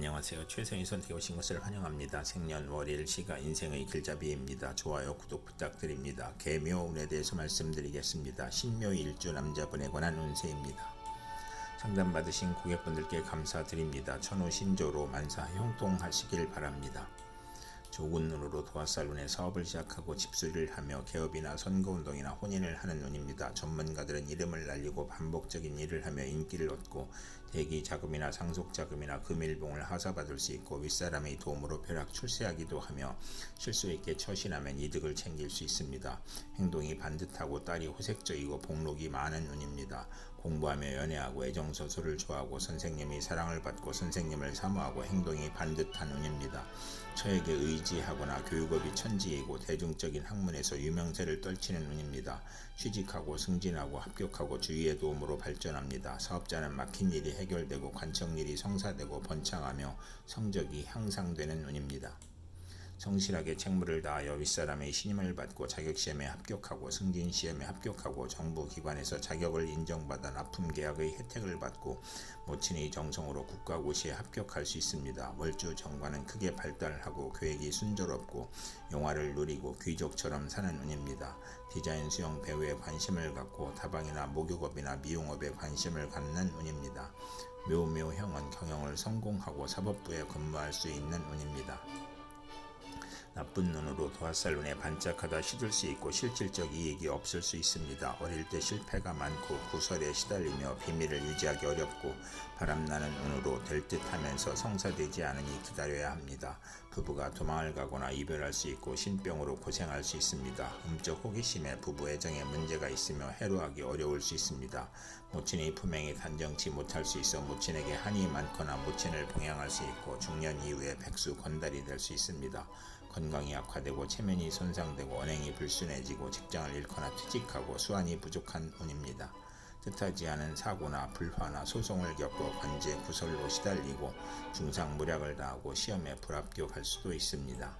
안녕하세요. 최선희 선택해 오신 것을 환영합니다. 생년월일 시가 인생의 길잡이입니다. 좋아요, 구독 부탁드립니다. 개묘운에 대해서 말씀드리겠습니다. 신묘일주 남자분에 관한 운세입니다. 상담 받으신 고객분들께 감사드립니다. 천우신조로 만사 형통하시길 바랍니다. 좋은 눈으로 도화살운에 사업을 시작하고 집수리를 하며 개업이나 선거운동이나 혼인을 하는 운입니다. 전문가들은 이름을 날리고 반복적인 일을 하며 인기를 얻고 대기 자금이나 상속 자금이나 금일봉을 하사받을 수 있고 윗사람의 도움으로 벼락 출세하기도 하며 실수 있게 처신하면 이득을 챙길 수 있습니다. 행동이 반듯하고 딸이 호색적이고 복록이 많은 운입니다. 공부하며 연애하고 애정서술을 좋아하고 선생님이 사랑을 받고 선생님을 사모하고 행동이 반듯한 운입니다. 처에게 의지하거나 교육업이 천지이고 대중적인 학문에서 유명세를 떨치는 운입니다. 취직하고 승진하고 합격하고 주위의 도움으로 발전합니다. 사업자는 막힌 일이 해결되고 관청일이 성사되고 번창하며 성적이 향상되는 운입니다. 성실하게 책무를 다하여 윗사람의 신임을 받고 자격시험에 합격하고 승진시험에 합격하고 정부기관에서 자격을 인정받아 납품계약의 혜택을 받고 모친의 정성으로 국가고시에 합격할 수 있습니다. 월주 정관은 크게 발달하고 계획이 순조롭고 영화를 누리고 귀족처럼 사는 운입니다. 디자인 수영 배우에 관심을 갖고 다방이나 목욕업이나 미용업에 관심을 갖는 운입니다. 묘묘형은 경영을 성공하고 사법부에 근무할 수 있는 운입니다. 나쁜 눈으로 도화살눈에 반짝하다 시들 수 있고 실질적 이익이 없을 수 있습니다. 어릴 때 실패가 많고 구설에 시달리며 비밀을 유지하기 어렵고 바람나는 운으로 될 듯하면서 성사되지 않으니 기다려야 합니다. 부부가 도망을 가거나 이별할 수 있고 신병으로 고생할 수 있습니다. 음적 호기심에 부부 애정에 문제가 있으며 해로하기 어려울 수 있습니다. 모친의 품행이 단정치 못할 수 있어 모친에게 한이 많거나 모친을 봉양할 수 있고 중년 이후에 백수 건달이 될 수 있습니다. 건강이 악화되고 체면이 손상되고 언행이 불순해지고 직장을 잃거나 퇴직하고 수완이 부족한 운입니다. 뜻하지 않은 사고나 불화나 소송을 겪고 관제 구설로 시달리고 중상무략을 당하고 시험에 불합격할 수도 있습니다.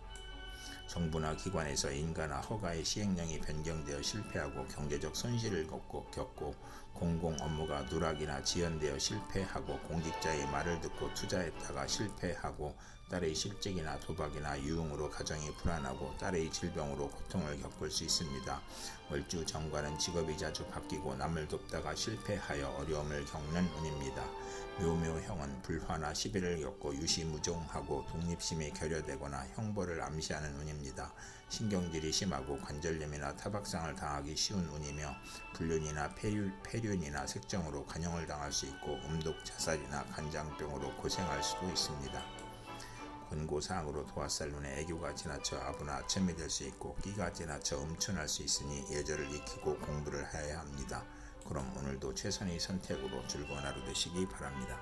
정부나 기관에서 인가나 허가의 시행령이 변경되어 실패하고 경제적 손실을 겪고, 겪고 공공 업무가 누락이나 지연되어 실패하고 공직자의 말을 듣고 투자했다가 실패하고 딸의 실직이나 도박이나 유흥으로 가정이 불안하고 딸의 질병으로 고통을 겪을 수 있습니다. 월주 정관은 직업이 자주 바뀌고 남을 돕다가 실패하여 어려움을 겪는 운입니다. 묘묘형은 불화나 시비를 겪고 유시무종하고 독립심이 결여되거나 형벌을 암시하는 운입니다. 신경질이 심하고 관절염이나 타박상을 당하기 쉬운 운이며 불륜이나 폐륜, 폐륜이나 색정으로 간영을 당할 수 있고 음독 자살이나 간장병으로 고생할 수도 있습니다. 권고사항으로 도화살 눈에 애교가 지나쳐 아부나 아첨이 될 수 있고 끼가 지나쳐 음춘할 수 있으니 예절을 익히고 공부를 해야 합니다. 그럼 오늘도 최선의 선택으로 즐거운 하루 되시기 바랍니다.